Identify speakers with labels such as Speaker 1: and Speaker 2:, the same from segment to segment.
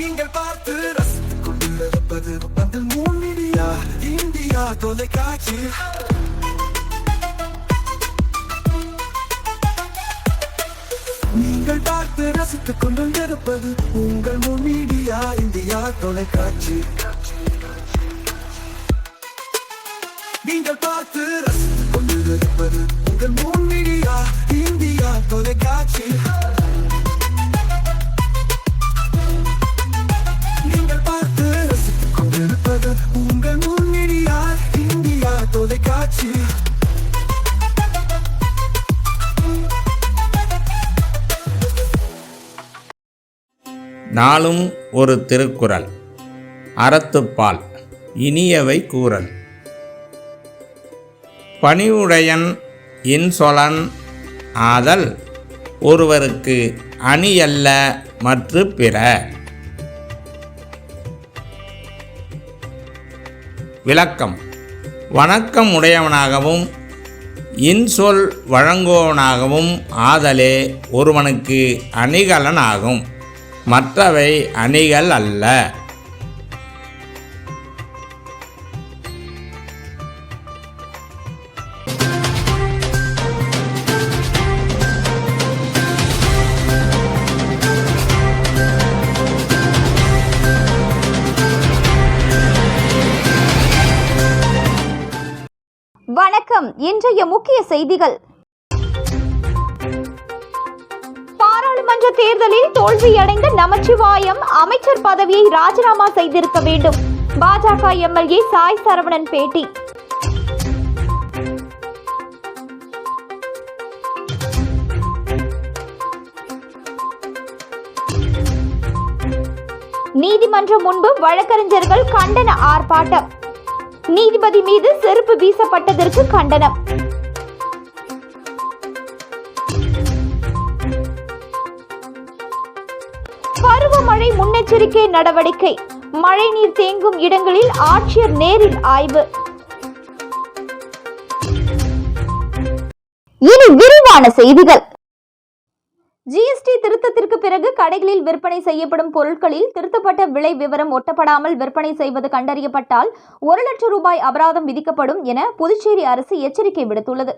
Speaker 1: நீங்கள் பார்த்து ரசித்துக் கொண்டிருப்பது பதில் மூமிடியா இந்தியா தொலைக்காட்சி. நீங்கள் பார்த்து ரசித்துக் கொண்டிருப்பது உங்கள் முன் மீடியா இந்தியா தொலைக்காட்சி. நீங்கள் பார்த்து ரசித்துக் கொண்டிருப்பது உங்கள் முன் மீடியா இந்தியா தொலைக்காட்சி.
Speaker 2: நாளும் ஒரு திருக்குறள். அறத்துப்பால் இனியவை கூறல். பணிவுடையன் இன்சொலன் ஆதல் ஒருவருக்கு அணியல்ல மற்று பிற. விளக்கம் வணக்கம் உடையவனாகவும் இன்சொல் வழங்குவவனாகவும் ஆதலே ஒருவனுக்கு அணிகலன் ஆகும் மற்றவை அணிகள் அல்ல.
Speaker 3: வணக்கம். இன்றைய முக்கிய செய்திகள். சட்டமன்ற தேர்தலில் தோல்வியடைந்த நமச்சிவாயம் அமைச்சர் பதவியை ராஜினாமா செய்திருக்க வேண்டும். பாஜக எம்எல்ஏ சாய் சரவணன் பேட்டி. நீதிமன்றம் முன்பு வழக்கறிஞர்கள் கண்டன ஆர்ப்பாட்டம். நீதிபதி மீது செருப்பு வீசப்பட்டதற்கு கண்டனம். முன்னெச்சரிக்கை நடவடிக்கை. மழைநீர் தேங்கும் இடங்களில் ஆட்சியர் நேரில் ஆய்வு. இனி விரிவான செய்திகள். ஜிஎஸ்டி திருத்தத்திற்கு பிறகு கடைகளில் விற்பனை செய்யப்படும் பொருட்களில் திருத்தப்பட்ட விலை விவரம் ஒட்டப்படாமல் விற்பனை செய்வது கண்டறியப்பட்டால் ஒரு லட்சம் ரூபாய் அபராதம் விதிக்கப்படும் என புதுச்சேரி அரசு எச்சரிக்கை விடுத்துள்ளது.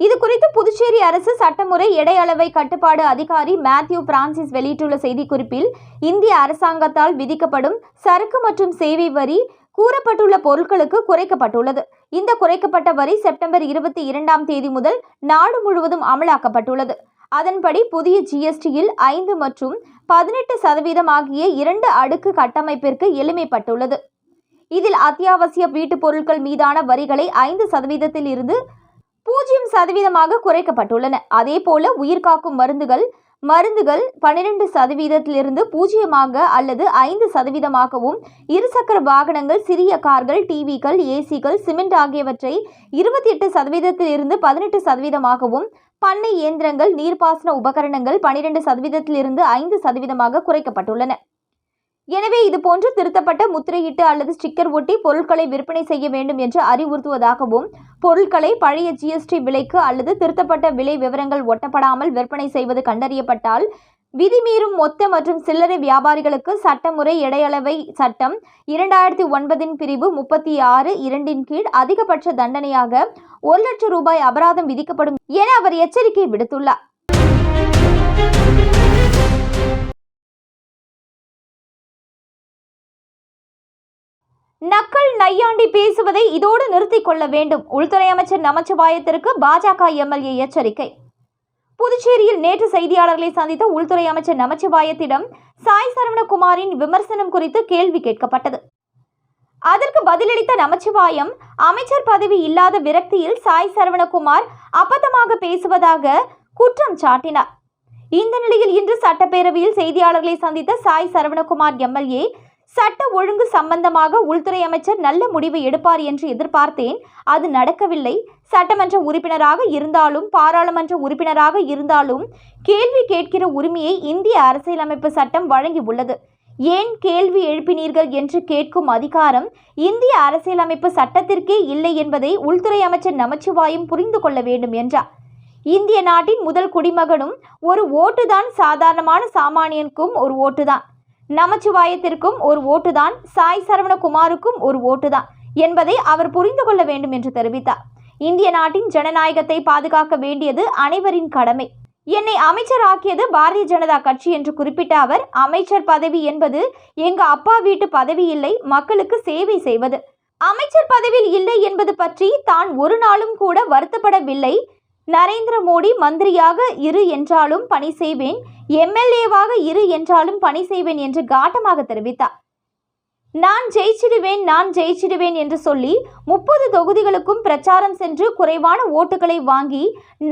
Speaker 3: இது குறித்து புதுச்சேரி அரசு சட்டமுறை எடையளவை கட்டுப்பாடு அதிகாரி மேத்யூ பிரான்சிஸ் வெளியிட்டுள்ள செய்திக்குறிப்பில் இந்திய அரசாங்கத்தால் விதிக்கப்படும் சரக்கு மற்றும் சேவை வரி கூறப்பட்டுள்ள பொருட்களுக்கு குறைக்கப்பட்டுள்ளது. இந்த குறைக்கப்பட்ட வரி செப்டம்பர் இருபத்தி இரண்டாம் தேதி முதல் நாடு முழுவதும் அமலாக்கப்பட்டுள்ளது. அதன்படி புதிய ஜிஎஸ்டியில் ஐந்து மற்றும் பதினெட்டு சதவீதம் ஆகிய இரண்டு அடுக்கு கட்டமைப்பிற்கு எளிமைப்பட்டுள்ளது. இதில் அத்தியாவசிய வீட்டுப் பொருட்கள் மீதான வரிகளை ஐந்து சதவீதத்தில் இருந்து பூஜ்ஜியம் சதவீதமாக குறைக்கப்பட்டுள்ளன. அதேபோல உயிர்காக்கும் மருந்துகள் மருந்துகள் பன்னிரண்டு சதவீதத்திலிருந்து பூஜ்ஜியமாக அல்லது ஐந்து சதவீதமாகவும் இருசக்கர வாகனங்கள் சிறிய கார்கள் டிவிகள் ஏசிகள் சிமெண்ட் ஆகியவற்றை இருபத்தி எட்டு சதவீதத்திலிருந்து பதினெட்டு சதவீதமாகவும் பண்ணை இயந்திரங்கள் நீர்ப்பாசன உபகரணங்கள் பனிரெண்டு சதவீதத்திலிருந்து ஐந்து சதவீதமாக குறைக்கப்பட்டுள்ளன. எனவே இதுபோன்று திருத்தப்பட்ட முத்திரையிட்டு அல்லது ஸ்டிக்கர் ஒட்டி பொருட்களை விற்பனை செய்ய வேண்டும் என்று அறிவுறுத்துவதாகவும் பொருட்களை பழைய ஜிஎஸ்டி விலைக்கு அல்லது திருத்தப்பட்ட விலை விவரங்கள் ஒட்டப்படாமல் விற்பனை செய்வது கண்டறியப்பட்டால் விதிமீறும் மொத்த மற்றும் சில்லறை வியாபாரிகளுக்கு சட்டமுறை எடையளவை சட்டம் இரண்டாயிரத்தி ஒன்பதின் பிரிவு முப்பத்தி ஆறு இரண்டின் கீழ் அதிகபட்ச தண்டனையாக ஒரு லட்சம் ரூபாய் அபராதம் விதிக்கப்படும் என அவர் எச்சரிக்கை விடுத்துள்ளார். நக்கல் நையாண்டி பேசுவதை இதோடு நிறுத்திக் கொள்ள வேண்டும். உள்துறை அமைச்சர் நமச்சிவாயத்திற்கு பாஜக எம்எல்ஏ எச்சரிக்கை. புதுச்சேரியில் நேற்று செய்தியாளர்களை சந்தித்த உள்துறை அமைச்சர் நமச்சிவாயத்திடம் சாய் சரவணகுமாரின் விமர்சனம் குறித்து கேள்வி கேட்கப்பட்டது. அதற்கு பதிலளித்த நமச்சிவாயம் அமைச்சர் பதவி இல்லாத விரக்தியில் சாய் சரவணகுமார் அபத்தமாக பேசுவதாக குற்றம் சாட்டினார். இந்த நிலையில் இன்று சட்டப்பேரவையில் செய்தியாளர்களை சந்தித்த சாய் சரவணகுமார் எம்எல்ஏ சட்ட ஒழுங்கு சம்பந்தமாக உள்துறை அமைச்சர் நல்ல முடிவு எடுப்பார் என்று எதிர்பார்த்தேன். அது நடக்கவில்லை. சட்டமன்ற உறுப்பினராக இருந்தாலும் பாராளுமன்ற உறுப்பினராக இருந்தாலும் கேள்வி கேட்கிற உரிமையை இந்திய அரசியலமைப்பு சட்டம் வழங்கியுள்ளது ஏன் கேள்வி எழுப்பினீர்கள் என்று கேட்கும் அதிகாரம் இந்திய அரசியலமைப்பு சட்டத்திற்கே இல்லை என்பதை உள்துறை அமைச்சர் நமச்சிவாயம் புரிந்து கொள்ள வேண்டும் என்றார். இந்திய நாட்டின் முதல் குடிமகனும் ஒரு ஓட்டுதான் சாதாரணமான சாமானியனுக்கும் ஒரு ஓட்டுதான். நமச்சிவாயத்திற்கும் ஒரு ஓட்டுதான் சாய் சரவணகுமாருக்கும் ஒரு ஓட்டுதான் என்பதை அவர் புரிந்து கொள்ள வேண்டும் என்று தெரிவித்தார். இந்திய நாட்டின் ஜனநாயகத்தை பாதுகாக்க வேண்டியது அனைவரின் கடமை. என்னை அமைச்சராக்கியது பாரதிய ஜனதா கட்சி என்று குறிப்பிட்ட அவர் அமைச்சர் பதவி என்பது எங்க அப்பா வீட்டு பதவி இல்லை மக்களுக்கு சேவை செய்வது. அமைச்சர் பதவியில் இல்லை என்பது பற்றி தான் ஒரு நாளும் கூட வருத்தப்படவில்லை. நரேந்திர மோடி மந்திரியாக இரு என்றாலும் பணி செய்வேன் எம்எல்ஏவாக இரு என்றாலும் பணி செய்வேன் என்று காட்டமாக தெரிவித்தார். நான் ஜெயிச்சிடுவேன் நான் ஜெயிச்சிடுவேன் என்று சொல்லி முப்பது தொகுதிகளுக்கும் பிரச்சாரம் சென்று குறைவான ஓட்டுகளை வாங்கி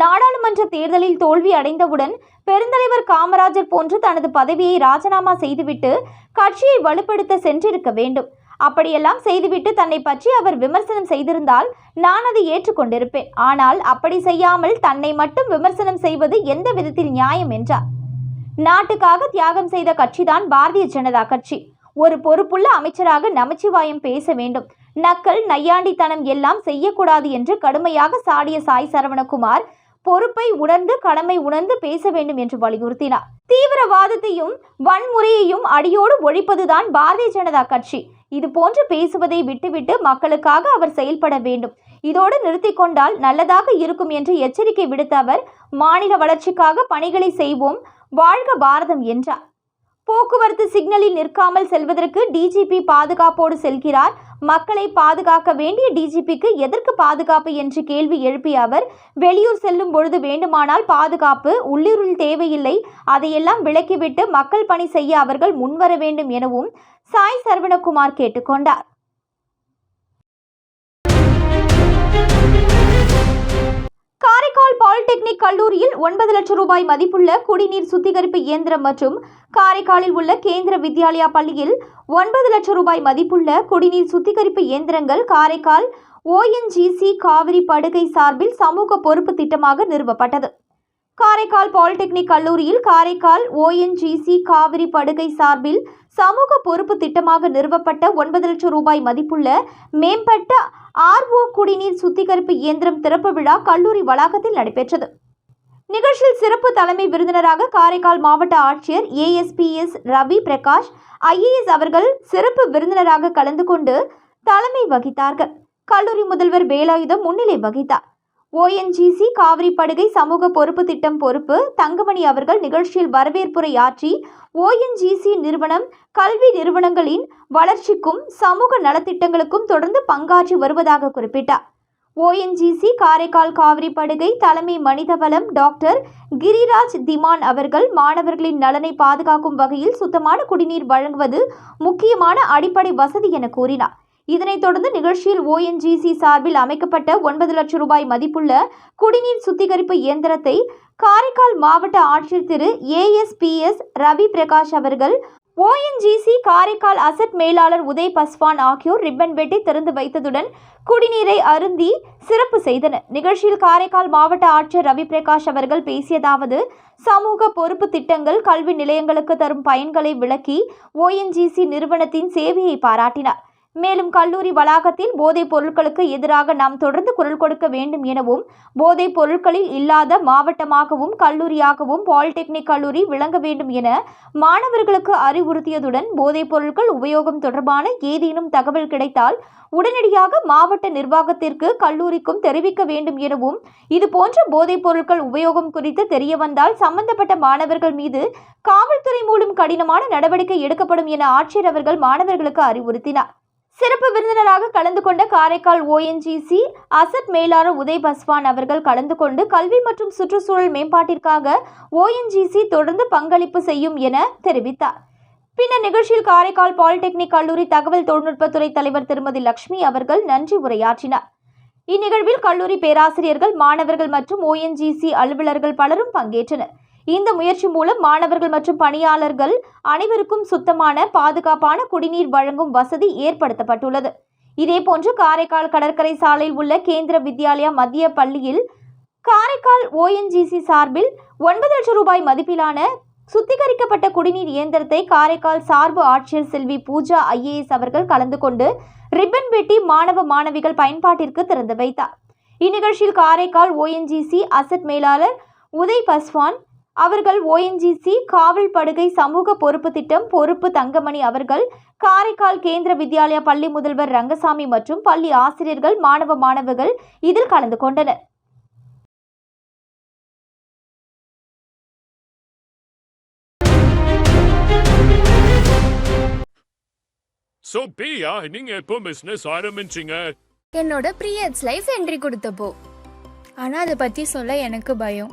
Speaker 3: நாடாளுமன்ற தேர்தலில் தோல்வி அடைந்தவுடன் பெருந்தலைவர் காமராஜர் போன்று தனது பதவியை ராஜினாமா செய்துவிட்டு கட்சியை வலுப்படுத்த சென்றிருக்க வேண்டும். அப்படியெல்லாம் செய்துவிட்டு தன்னை பற்றி அவர் விமர்சனம் செய்திருந்தால் நான் அதை ஏற்றுக்கொண்டிருப்பேன். ஆனால் அப்படி செய்யாமல் தன்னை மட்டும் விமர்சனம் செய்வது எந்த விதத்தில் நியாயம் என்றார். நாட்டுக்காக தியாகம் செய்த கட்சிதான் பாரதிய ஜனதா கட்சி. ஒரு பொறுப்புள்ள அமைச்சராக நமச்சிவாயம் பேச வேண்டும். நக்கல் நையாண்டித்தனம் எல்லாம் செய்யக்கூடாது என்று கடுமையாக சாடிய சாய் சரவணகுமார் பொறுப்பை உணர்ந்து கடமை உணர்ந்து பேச வேண்டும் என்று வலியுறுத்தினார். தீவிரவாதத்தையும் வன்முறையையும் அடியோடு ஒழிப்பதுதான் பாரதிய ஜனதா கட்சி. இது போன்று பேசுவதை விட்டுவிட்டு மக்களுக்காக அவர் செயல்பட வேண்டும். இதோடு நிறுத்தி கொண்டால் நல்லதாக இருக்கும் என்று எச்சரிக்கை விடுத்த அவர் மாநில வளர்ச்சிக்காக பணிகளை செய்வோம் வாழ்க பாரதம் என்றார். போக்குவரத்து சிக்னலில் நிற்காமல் செல்வதற்கு டிஜிபி பாதுகாப்போடு செல்கிறார். மக்களை பாதுகாக்க வேண்டிய டிஜிபிக்கு எதற்கு பாதுகாப்பு என்று கேள்வி எழுப்பிய அவர் வெளியூர் செல்லும் பொழுது வேண்டுமானால் பாதுகாப்பு உள்ளூரில் தேவையில்லை. அதையெல்லாம் விலக்கிவிட்டு மக்கள் பணி செய்ய அவர்கள் முன்வர வேண்டும் எனவும் சாய் சரவணகுமார் கேட்டுக்கொண்டார். காரைக்கால் பாலிடெக்னிக் கல்லூரியில் ஒன்பது லட்சம் ரூபாய் மதிப்புள்ள குடிநீர் சுத்திகரிப்பு இயந்திரம் மற்றும் காரைக்காலில் உள்ள கேந்திர வித்யாலயா பள்ளியில் ஒன்பது லட்சம் ரூபாய் மதிப்புள்ள குடிநீர் சுத்திகரிப்பு இயந்திரங்கள் காரைக்கால் ஓஎன்ஜிசி காவிரி படுகை சார்பில் சமூக பொறுப்பு திட்டமாக நிறுவப்பட்டது. காரைக்கால் பாலிடெக்னிக் கல்லூரியில் காரைக்கால் ஓஎன்ஜிசி காவிரி படுகை சார்பில் சமூக பொறுப்பு திட்டமாக நிறுவப்பட்ட ஒன்பது லட்சம் ரூபாய் மதிப்புள்ள மேம்பட்ட ஆர்ஓ குடிநீர் சுத்திகரிப்பு இயந்திரம் திறப்பு விழா கல்லூரி வளாகத்தில் நடைபெற்றது. நிகழ்ச்சியில் சிறப்பு தலைமை விருந்தினராக காரைக்கால் மாவட்ட ஆட்சியர் ஏஎஸ்பிஎஸ் ரவி பிரகாஷ் ஐஏஎஸ் அவர்கள் சிறப்பு விருந்தினராக கலந்து கொண்டு தலைமை வகித்தார்கள். கல்லூரி முதல்வர் வேலாயுதம் முன்னிலை வகித்தார். ஓஎன்ஜிசி காவிரி படுகை சமூக பொறுப்பு திட்டம் பொறுப்பு தங்கமணி அவர்கள் நிகழ்ச்சியில் வரவேற்புரை ஆற்றி ஓஎன்ஜிசி நிறுவனம் கல்வி நிறுவனங்களின் வளர்ச்சிக்கும் சமூக நலத்திட்டங்களுக்கும் தொடர்ந்து பங்காற்றி வருவதாக குறிப்பிட்டார். ஓஎன்ஜிசி காரைக்கால் காவிரி படுகை தலைமை மனிதவளம் டாக்டர் கிரிராஜ் திமான் அவர்கள் மாணவர்களின் நலனை பாதுகாக்கும் வகையில் சுத்தமான குடிநீர் வழங்குவது முக்கியமான அடிப்படை வசதி என கூறினார். இதனைத் தொடர்ந்து நிகழ்ச்சியில் ஓஎன்ஜிசி சார்பில் அமைக்கப்பட்ட ஒன்பது லட்சம் ரூபாய் மதிப்புள்ள குடிநீர் சுத்திகரிப்பு இயந்திரத்தை காரைக்கால் மாவட்ட ஆட்சியர் திரு ஏஎஸ்பிஎஸ் ரவி பிரகாஷ் அவர்கள் ஓஎன்ஜிசி காரைக்கால் அசட் மேலாளர் உதய் பஸ்வான் ஆகியோர் ரிப்பன் வெட்டி திறந்து வைத்ததுடன் குடிநீரை அருந்தி சிறப்பு செய்தனர். நிகழ்ச்சியில் காரைக்கால் மாவட்ட ஆட்சியர் ரவி பிரகாஷ் அவர்கள் பேசியதாவது சமூக பொறுப்பு திட்டங்கள் கல்வி நிலையங்களுக்கு தரும் பயன்களை விளக்கி ஓஎன்ஜிசி நிறுவனத்தின் சேவையை பாராட்டினார். மேலும் கல்லூரி வளாகத்தில் போதைப் பொருட்களுக்கு எதிராக நாம் தொடர்ந்து குரல் கொடுக்க வேண்டும் எனவும் போதைப் பொருட்களில் இல்லாத மாவட்டமாகவும் கல்லூரியாகவும் பாலிடெக்னிக் கல்லூரி விளங்க வேண்டும் என மாணவர்களுக்கு அறிவுறுத்தியதுடன் போதைப் பொருட்கள் உபயோகம் தொடர்பான ஏதேனும் தகவல் கிடைத்தால் உடனடியாக மாவட்ட நிர்வாகத்திற்கு கல்லூரிக்கும் தெரிவிக்க வேண்டும் எனவும் இது போன்ற போதைப் பொருட்கள் உபயோகம் குறித்து தெரிய வந்தால் சம்பந்தப்பட்ட மாணவர்கள் மீது காவல்துறை மூலம் கடினமான நடவடிக்கை எடுக்கப்படும் என ஆட்சியர் அவர்கள் மாணவர்களுக்கு அறிவுறுத்தினார். சிறப்பு விருந்தினராக கலந்து கொண்ட காரைக்கால் ஓஎன்ஜிசி அசட் மேலாளர் உதய் பஸ்வான் அவர்கள் கலந்து கொண்டு கல்வி மற்றும் சுற்றுச்சூழல் மேம்பாட்டிற்காக ஓஎன்ஜிசி தொடர்ந்து பங்களிப்பு செய்யும் என தெரிவித்தார். பின்னர் நிகழ்ச்சியில் காரைக்கால் பாலிடெக்னிக் கல்லூரி தகவல் தொழில்நுட்பத்துறை தலைவர் திருமதி லட்சுமி அவர்கள் நன்றி உரையாற்றினார். இந்நிகழ்வில் கல்லூரி பேராசிரியர்கள் மாணவர்கள் மற்றும் ஓஎன்ஜிசி அலுவலர்கள் பலரும் பங்கேற்றனர். இந்த முயற்சி மூலம் மாணவர்கள் மற்றும் பணியாளர்கள் அனைவருக்கும் சுத்தமான பாதுகாப்பான குடிநீர் வழங்கும் வசதி ஏற்படுத்தப்பட்டுள்ளது. இதேபோன்று காரைக்கால் கடற்கரை சாலையில் உள்ள கேந்திர வித்யாலயா மத்திய பள்ளியில் காரைக்கால் ஓஎன்ஜிசி சார்பில் ஒன்பது லட்சம் ரூபாய் மதிப்பிலான சுத்திகரிக்கப்பட்ட குடிநீர் இயந்திரத்தை காரைக்கால் சார்பு ஆட்சியர் செல்வி பூஜா ஐஏஎஸ் அவர்கள் கலந்து கொண்டு ரிப்பன் வெட்டி மாணவ மாணவிகள் பயன்பாட்டிற்கு திறந்து வைத்தார். இந்நிகழ்ச்சியில் காரைக்கால் ஓஎன்ஜிசி அசட் மேலாளர் உதய் பஸ்வான் அவர்கள் ஓஎன்ஜிசி காவல் படுகை சமூக பொறுப்பு திட்டம் பொறுப்பு தங்கமணி அவர்கள் காரைக்கால் கேந்திர வித்யாலயா பள்ளி முதல்வர் ரங்கசாமி மற்றும் பள்ளி ஆசிரியர்கள் மாணவ மாணவர்கள் இதில் கலந்து கொண்டனர்.
Speaker 4: சோ பிரியா நீங்க எப்போ பிசினஸ் ஆரம்பிச்சீங்க?
Speaker 5: என்னோட ப்ரீயட்ஸ் லைஃப் என்ட்ரி கொடுத்தப்போ. ஆனால் அதை பற்றி சொல்ல எனக்கு பயம்.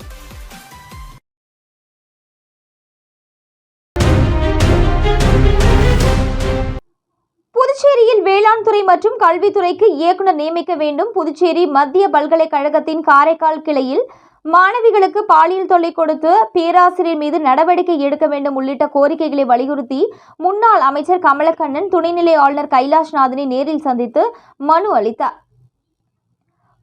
Speaker 3: புதுச்சேரியில் வேளாண் துறை மற்றும் கல்வித்துறைக்கு இயக்குனர் நியமிக்க வேண்டும். புதுச்சேரி மத்திய பல்கலைக்கழகத்தின் காரைக்கால் கிளையில் மாணவிகளுக்கு பாலியல் தொல்லை கொடுத்து பேராசிரியர் மீது நடவடிக்கை எடுக்க வேண்டும் உள்ளிட்ட கோரிக்கைகளை வலியுறுத்தி முன்னாள் அமைச்சர் கமலக்கண்ணன் துணைநிலை ஆளுநர் கைலாஷ்நாதனை நேரில் சந்தித்து மனு அளித்தார்.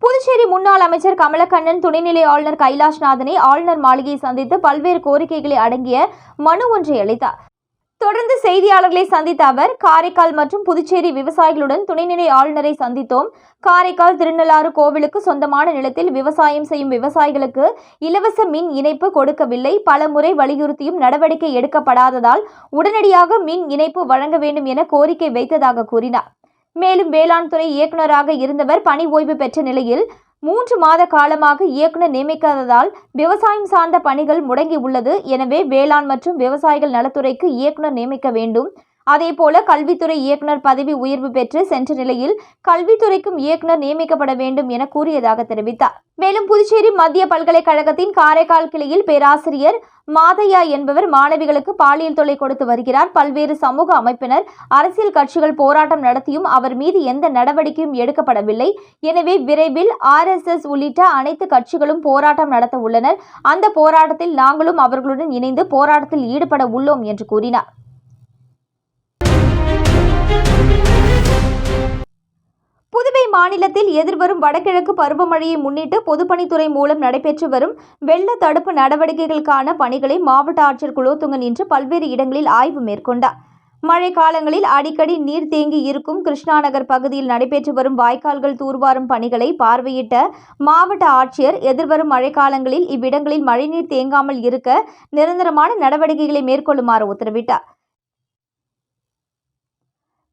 Speaker 3: புதுச்சேரி முன்னாள் அமைச்சர் கமலக்கண்ணன் துணைநிலை ஆளுநர் கைலாஷ்நாதனை ஆளுநர் மாளிகையை சந்தித்து பல்வேறு கோரிக்கைகளை அடங்கிய மனு ஒன்றை அளித்தார். தொடர்ந்து செய்தியாளர்களை சந்தித்த அவர் காரைக்கால் மற்றும் புதுச்சேரி விவசாயிகளுடன் துணைநிலை ஆளுநரை சந்தித்தோம். காரைக்கால் திருநள்ளாறு கோவிலுக்கு சொந்தமான நிலத்தில் விவசாயம் செய்யும் விவசாயிகளுக்கு இலவச மின் இணைப்பு கொடுக்கவில்லை. பல முறை வலியுறுத்தியும் நடவடிக்கை எடுக்கப்படாததால் உடனடியாக மின் இணைப்பு வழங்க வேண்டும் என கோரிக்கை வைத்ததாக கூறினார். மேலும் வேளாண் துறை இயக்குநராக இருந்தவர் பணி ஓய்வு பெற்ற நிலையில் மூன்று மாத காலமாக இயக்குனர் நியமிக்காததால் விவசாயம் சார்ந்த பணிகள் முடங்கி உள்ளது எனவே வேளாண் மற்றும் விவசாயிகள் நலத்துறைக்கு இயக்குனர் நியமிக்க வேண்டும். அதேபோல கல்வித்துறை இயக்குனர் பதவி உயர்வு பெற்று சென்ற நிலையில் கல்வித்துறைக்கும் இயக்குனர் நியமிக்கப்பட வேண்டும் என கூறியதாக தெரிவித்தார். மேலும் புதுச்சேரி மத்திய பல்கலைக்கழகத்தின் காரைக்கால் கிளையில் பேராசிரியர் மாதையா என்பவர் மாணவிகளுக்கு பாலியல் தொல்லை கொடுத்து வருகிறார். பல்வேறு சமூக அமைப்பினர் அரசியல் கட்சிகள் போராட்டம் நடத்தியும் அவர் மீது எந்த நடவடிக்கையும் எடுக்கப்படவில்லை. எனவே விரைவில் ஆர்எஸ்எஸ் உள்ளிட்ட அனைத்து கட்சிகளும் போராட்டம் நடத்த உள்ளனர். அந்த போராட்டத்தில் நாங்களும் அவர்களுடன் இணைந்து போராட்டத்தில் ஈடுபட உள்ளோம் என்று கூறினார். புதுவை மாநிலத்தில் எதிர்வரும் வடகிழக்கு பருவமழையை முன்னிட்டு பொதுப்பணித்துறை மூலம் நடைபெற்று வரும் வெள்ள தடுப்பு நடவடிக்கைகளுக்கான பணிகளை மாவட்ட ஆட்சியர் குலோத்துங்கன் இன்று பல்வேறு இடங்களில் ஆய்வு மேற்கொண்டார். மழை காலங்களில் அடிக்கடி நீர் தேங்கி இருக்கும் கிருஷ்ணா நகர் பகுதியில் நடைபெற்று வரும் வாய்க்கால்கள் தூர்வாரும் பணிகளை பார்வையிட்ட மாவட்ட ஆட்சியர் எதிர்வரும் மழைக்காலங்களில் இவ்விடங்களில் மழைநீர் தேங்காமல் இருக்க நிரந்தரமான நடவடிக்கைகளை மேற்கொள்ளுமாறு உத்தரவிட்டார்.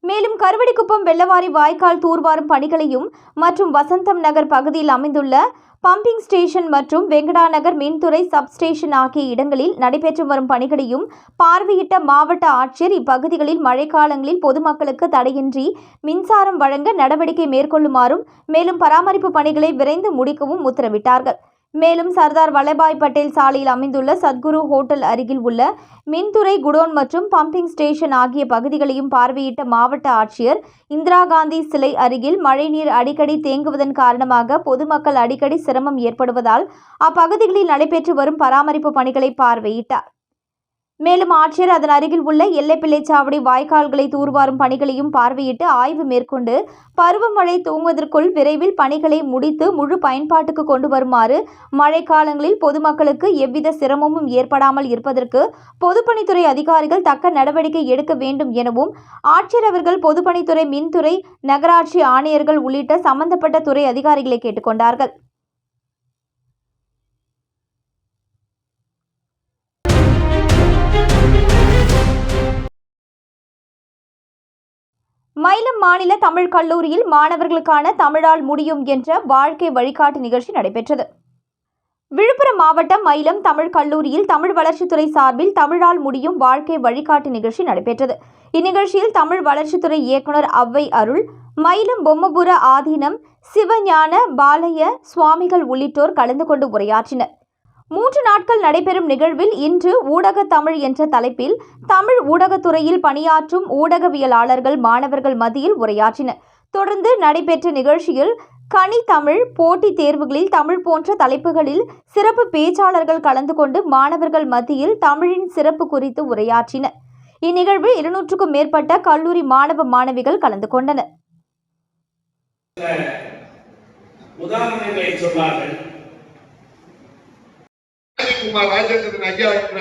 Speaker 3: மேலும் கருவடிக்குப்பம் வெள்ளவாரி வாய்க்கால் தூர்வாரும் பணிகளையும் மற்றும் வசந்தம் நகர் பகுதியில் அமைந்துள்ள பம்பிங் ஸ்டேஷன் மற்றும் வெங்கடா நகர் மின்துறை சப்ஸ்டேஷன் ஆகிய இடங்களில் நடைபெற்று வரும் பணிகளையும் பார்வையிட்ட மாவட்ட ஆட்சியர் இப்பகுதிகளில் மழைக்காலங்களில் பொதுமக்களுக்கு தடையின்றி மின்சாரம் வழங்க நடவடிக்கை மேற்கொள்ளுமாறும் மேலும் பராமரிப்பு பணிகளை விரைந்து முடிக்கவும் உத்தரவிட்டார்கள். மேலும் சர்தார் வல்லபாய் பட்டேல் சாலையில் அமைந்துள்ள சத்குரு ஹோட்டல் அருகில் உள்ள மின்துறை குடோன் மற்றும் பம்பிங் ஸ்டேஷன் ஆகிய பகுதிகளையும் பார்வையிட்ட மாவட்ட ஆட்சியர் இந்திரா காந்தி சிலை அருகில் மழைநீர் அடிக்கடி தேங்குவதன் காரணமாக பொதுமக்கள் அடிக்கடி சிரமம் ஏற்படுவதால் அப்பகுதிகளில் நடைபெற்று வரும் பராமரிப்பு பணிகளை பார்வையிட்டார். மேலும் ஆட்சியர் அதன் அருகில் உள்ள எல்லைப்பிள்ளைச்சாவடி வாய்க்கால்களை தூர்வாரும் பணிகளையும் பார்வையிட்டு ஆய்வு மேற்கொண்டு பருவமழை தூங்குவதற்குள் விரைவில் பணிகளை முடித்து முழு பயன்பாட்டுக்கு கொண்டு வருமாறு மழைக்காலங்களில் பொதுமக்களுக்கு எவ்வித சிரமமும் ஏற்படாமல் இருப்பதற்கு பொதுப்பணித்துறை அதிகாரிகள் தக்க நடவடிக்கை எடுக்க வேண்டும் எனவும் ஆட்சியர் அவர்கள் பொதுப்பணித்துறை மின்துறை நகராட்சி ஆணையர்கள் உள்ளிட்ட சம்பந்தப்பட்ட துறை அதிகாரிகளை கேட்டுக்கொண்டார்கள். மயிலம் மாநில தமிழ் கல்லூரியில் மாணவர்களுக்கான தமிழால் முடியும் என்ற வாழ்க்கை வழிகாட்டு நிகழ்ச்சி நடைபெற்றது. விழுப்புரம் மாவட்டம் மயிலம் தமிழ் கல்லூரியில் தமிழ் வளர்ச்சித்துறை சார்பில் தமிழால் முடியும் வாழ்க்கை வழிகாட்டு நிகழ்ச்சி நடைபெற்றது. இந்நிகழ்ச்சியில் தமிழ் வளர்ச்சித்துறை இயக்குனர் அவ்வை அருள் மயிலம் பொம்மபுர ஆதீனம் சிவஞான பாலய சுவாமிகள் உள்ளிட்டோர் கலந்து கொண்டு உரையாற்றினர். மூன்று நாட்கள் நடைபெறும் நிகழ்வில் இன்று ஊடக தமிழ் என்ற தலைப்பில் தமிழ் ஊடகத்துறையில் பணியாற்றும் ஊடகவியலாளர்கள் மாணவர்கள் மத்தியில் உரையாற்றினர். தொடர்ந்து நடைபெற்ற நிகழ்ச்சியில் கனி தமிழ் போட்டித் தேர்வுகளில் தமிழ் போன்ற தலைப்புகளில் சிறப்பு பேச்சாளர்கள் கலந்து கொண்டு மாணவர்கள் மத்தியில் தமிழின் சிறப்பு குறித்து உரையாற்றினர். இந்நிகழ்வில் இருநூற்றுக்கும் மேற்பட்ட கல்லூரி மாணவ மாணவிகள் கலந்து கொண்டனர்.
Speaker 6: உதாரணங்களை சொன்னார்கள்
Speaker 7: குமார் ராஜேந்திரன் ஐயா என்ற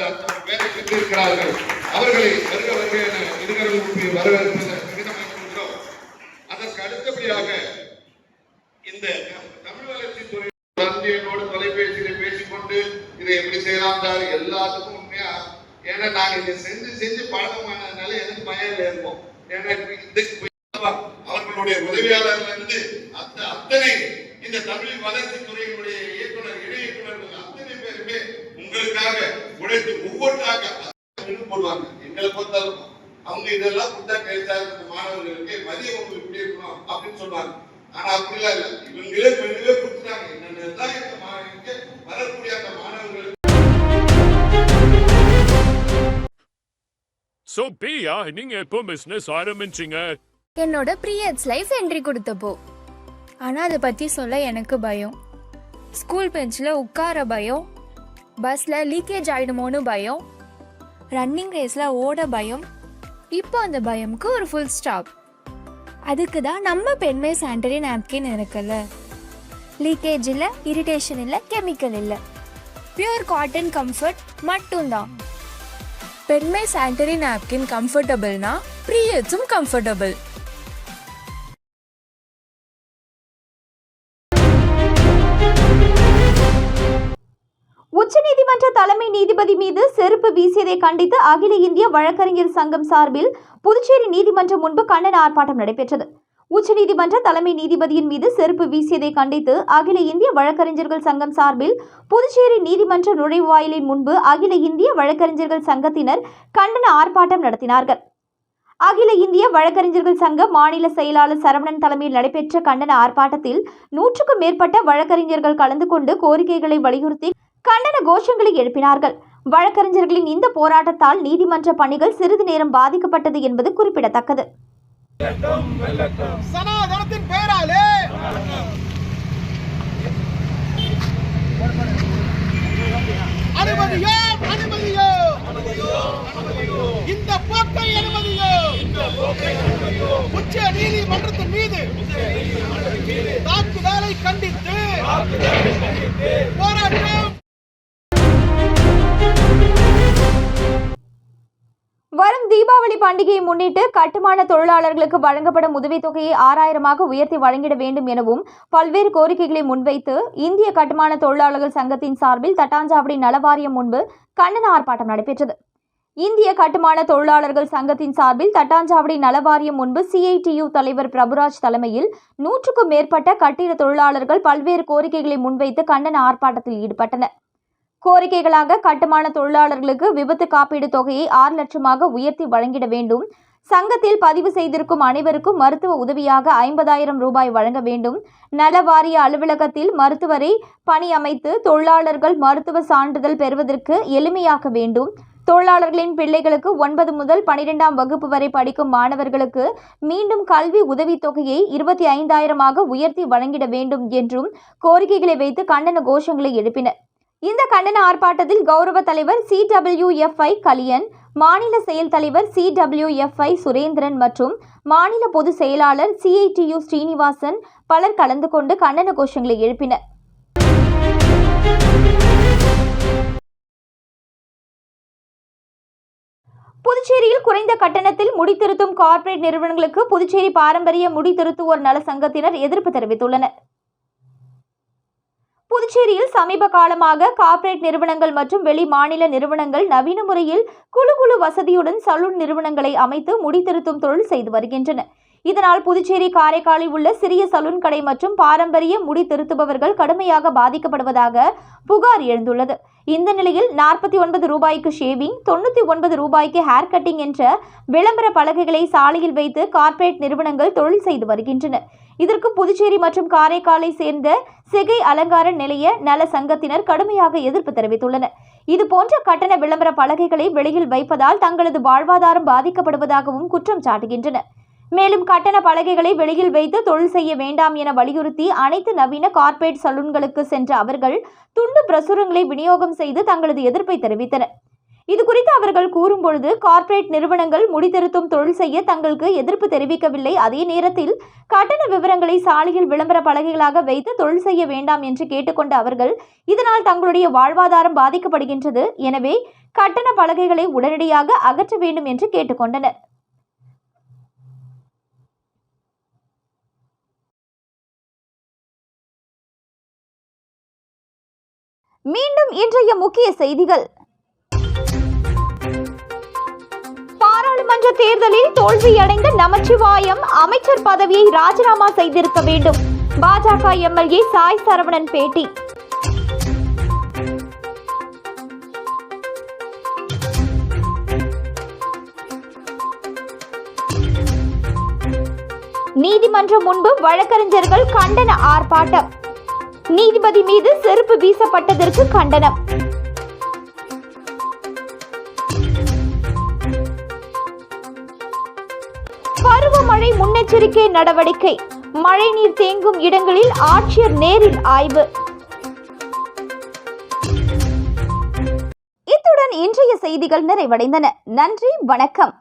Speaker 7: வேலை சென்றிருக்கிறார்கள் அவர்களை வருக வருக என இருகரம் கூப்பி வரவேற்பது விதமாக்கிறோம் அதற்கு அடுத்தபடியாக இந்த தமிழ் வளர்ச்சி துறை என்னோட தொலைபேசியில பேசிக்கொண்டு இதை எப்படி செய்யலாம் எல்லாத்துக்கும் உண்மையா? ஏன்னா நாங்க இதை செஞ்சு செஞ்சு பழக்கமானதுனால எனக்கு பயம் இருப்போம் ஏன்னா இந்த அவர்களுடைய உதவியாளர்ல இருந்து அந்த அத்தனை இந்த தமிழ் வளர்ச்சி துறையில் ஆனா அப்படிலாம் இல்ல இவங்களே மெனுவே கொடுத்துட்டாங்க என்னென்னதான் இந்த மாணவர்களுக்கு வரக்கூடிய அந்த மாணவர்களுக்கு
Speaker 4: So, பிரியா நீங்க எப்போ பிசினஸ் ஆரம்பிச்சீங்க?
Speaker 5: என்னோட ப்ரீயட்ஸ் லைஃப் என்ட்ரி கொடுத்தப்போ. ஆனால் அதை பற்றி சொல்ல எனக்கு பயம். ஸ்கூல் பெஞ்சில் உட்கார பயம். பஸ்ஸில் லீக்கேஜ் ஆகிடுமோன்னு பயம். ரன்னிங் ரேஸில் ஓட பயம். இப்போ அந்த பயம்க்கு ஒரு ஃபுல் ஸ்டாப் அதுக்கு தான் நம்ம பெண்மை சாண்டரி நாப்கின் இருக்குல்ல. லீக்கேஜ் இல்லை இரிட்டேஷன் இல்லை கெமிக்கல் இல்லை. பியூர் காட்டன் கம்ஃபர்ட் மட்டும்தான். பெண்மை சாண்டரி நாப்கின் கம்ஃபர்டபுள்னா ப்ரீயட்ஸும் கம்ஃபர்டபுள்
Speaker 3: தலைமை நீதிபதி மீது செருப்பு வீசியதை கண்டித்து அகில இந்திய வழக்கறிஞர் சங்கம் சார்பில் புதுச்சேரி நீதிமன்றம் முன்பு கண்டன ஆர்ப்பாட்டம் நடைபெற்றது. உச்சநீதிமன்ற தலைமை நீதிபதியின் மீது செருப்பு வீசியதை கண்டித்து அகில இந்திய வழக்கறிஞர்கள் சங்கம் சார்பில் புதுச்சேரி நீதிமன்ற நுழைவாயிலின் முன்பு அகில இந்திய வழக்கறிஞர்கள் சங்கத்தினர் கண்டன ஆர்ப்பாட்டம் நடத்தினார்கள். அகில இந்திய வழக்கறிஞர்கள் சங்க மாநில செயலாளர் சரவணன் தலைமையில் நடைபெற்ற கண்டன ஆர்ப்பாட்டத்தில் நூற்றுக்கும் மேற்பட்ட வழக்கறிஞர்கள் கலந்து கொண்டு கோரிக்கைகளை வலியுறுத்தி கண்டன கோஷங்களை எழுப்பினார்கள். வழக்கறிஞர்களின் இந்த போராட்டத்தால் நீதிமன்ற பணிகள் சிறிது நேரம் பாதிக்கப்பட்டது என்பது குறிப்பிடத்தக்கது.
Speaker 8: சனாதனத்தின் பெயராலே அனுமதியோ அனுமதியோ! இந்த போக்கை அனுமதியோ! உச்ச நீதிமன்றத்தின் மீது தாக்குதலை கண்டித்து போராட்டம்
Speaker 3: தீபாவளி பண்டிகையை முன்னிட்டு கட்டுமான தொழிலாளர்களுக்கு வழங்கப்படும் உதவித்தொகையை ஆறாயிரமாக உயர்த்தி வழங்கிட வேண்டும் எனவும் பல்வேறு கோரிக்கைகளை முன்வைத்து இந்திய கட்டுமான தொழிலாளர்கள் சங்கத்தின் சார்பில் தட்டாஞ்சாவடி நலவாரியம் முன்பு கண்டன ஆர்ப்பாட்டம் நடைபெற்றது. இந்திய கட்டுமான தொழிலாளர்கள் சங்கத்தின் சார்பில் தட்டாஞ்சாவடி நலவாரியம் முன்பு சிஐடியு தலைவர் பிரபுராஜ் தலைமையில் நூற்றுக்கும் மேற்பட்ட கட்டிட தொழிலாளர்கள் பல்வேறு கோரிக்கைகளை முன்வைத்து கண்டன ஆர்ப்பாட்டத்தில் ஈடுபட்டனர். கோரிக்கைகளாக கட்டுமான தொழிலாளர்களுக்கு விபத்து காப்பீடு தொகையை ஆறு லட்சமாக உயர்த்தி வழங்கிட வேண்டும். சங்கத்தில் பதிவு செய்திருக்கும் அனைவருக்கும் மருத்துவ உதவியாக ஐம்பதாயிரம் ரூபாய் வழங்க வேண்டும். நல வாரிய அலுவலகத்தில் மருத்துவரை பணி அமைத்து தொழிலாளர்கள் மருத்துவ சான்றிதழ் பெறுவதற்கு எளிமையாக்க வேண்டும். தொழிலாளர்களின் பிள்ளைகளுக்கு ஒன்பது முதல் பனிரெண்டாம் வகுப்பு வரை படிக்கும் மாணவர்களுக்கு மீண்டும் கல்வி உதவித்தொகையை இருபத்தி ஐந்தாயிரமாக உயர்த்தி வழங்கிட வேண்டும் என்றும் கோரிக்கைகளை வைத்து கண்டன கோஷங்களை எழுப்பினர். இந்த கண்டன ஆர்ப்பாட்டத்தில் கௌரவ தலைவர் சிடபிள்யூஎஃப்ஐ கலியன் மாநில செயல் தலைவர் சிடபிள்யூஎஃப்ஐ சுரேந்திரன் மற்றும் மாநில பொதுச் செயலாளர் சிஐடியு ஸ்ரீனிவாசன் பலர் கலந்து கொண்டு கண்டன கோஷங்களை எழுப்பினர். புதுச்சேரியில் குறைந்த கட்டணத்தில் முடித்திருத்தும் கார்ப்பரேட் நிறுவனங்களுக்கு புதுச்சேரி பாரம்பரிய முடித்திருத்துவோர் நல சங்கத்தினர் எதிர்ப்பு தெரிவித்துள்ளனர். புதுச்சேரியில் சமீப காலமாக கார்ப்பரேட் நிறுவனங்கள் மற்றும் வெளி மாநில நிறுவனங்கள் நவீன முறையில் குழு குழு வசதியுடன் சலூன் நிறுவனங்களை அமைத்து முடித்திருத்தும் தொழில் செய்து வருகின்றன. இதனால் புதுச்சேரி காரைக்காலில் உள்ள சிறிய சலூன் கடை மற்றும் பாரம்பரிய முடி திருத்துபவர்கள் கடுமையாக பாதிக்கப்படுவதாக புகார் எழுந்துள்ளது. இந்த நிலையில் நாற்பத்தி ஒன்பது ரூபாய்க்கு ஷேவிங் தொண்ணூற்றி ஒன்பது ரூபாய்க்கு ஹேர் கட்டிங் என்ற விளம்பர பலகைகளை சாலையில் வைத்து கார்ப்பரேட் நிறுவனங்கள் தொழில் செய்து வருகின்றன. இதற்கு புதுச்சேரி மற்றும் காரைக்காலை சேர்ந்த சிகை அலங்கார நிலைய நல சங்கத்தினர் கடுமையாக எதிர்ப்பு தெரிவித்துள்ளனர். இது போன்ற கட்டண விளம்பர பலகைகளை வெளியில் வைப்பதால் தங்களது வாழ்வாதாரம் பாதிக்கப்படுவதாகவும் குற்றம் சாட்டுகின்றனர். மேலும் கட்டண பலகைகளை வெளியில் வைத்து தொழில் செய்ய வேண்டாம் என வலியுறுத்தி அனைத்து நவீன கார்ப்பரேட் சலூன்களுக்கு சென்ற அவர்கள் துண்டு பிரசுரங்களை விநியோகம் செய்து தங்களது எதிர்ப்பை தெரிவித்தனர். இது குறித்து அவர்கள் கூறும்பொழுது கார்ப்பரேட் நிறுவனங்கள் முடித்திருத்தும் தொழில் செய்ய தங்களுக்கு எதிர்ப்பு தெரிவிக்கவில்லை. அதே நேரத்தில் கட்டண விவரங்களை சாலையில் விளம்பர பலகைகளாக வைத்து தொழில் செய்ய வேண்டாம் என்று கேட்டுக்கொண்ட அவர்கள் இதனால் தங்களுடைய வாழ்வாதாரம் பாதிக்கப்படுகின்றது. எனவே கட்டண பலகைகளை உடனடியாக அகற்ற வேண்டும் என்று கேட்டுக்கொண்டனர். மீண்டும் இன்றைய முக்கிய செய்திகள். சட்டமன்ற தேர்தலில் தோல்வியடைந்த நமச்சிவாயம் அமைச்சர் பதவியை ராஜினாமா செய்திருக்க வேண்டும். பாஜக எம்எல்ஏ சாய் சரவணன் பேட்டி. நீதிமன்றம் முன்பு வழக்கறிஞர்கள் கண்டன ஆர்ப்பாட்டம். நீதிபதி மீது செருப்பு வீசப்பட்டதற்கு கண்டனம். பருவமழை முன்னெச்சரிக்கை நடவடிக்கை. மழைநீர் தேங்கும் இடங்களில் ஆட்சியர் நேரில் ஆய்வு. இத்துடன் இன்றைய செய்திகள் நிறைவடைந்தன. நன்றி வணக்கம்.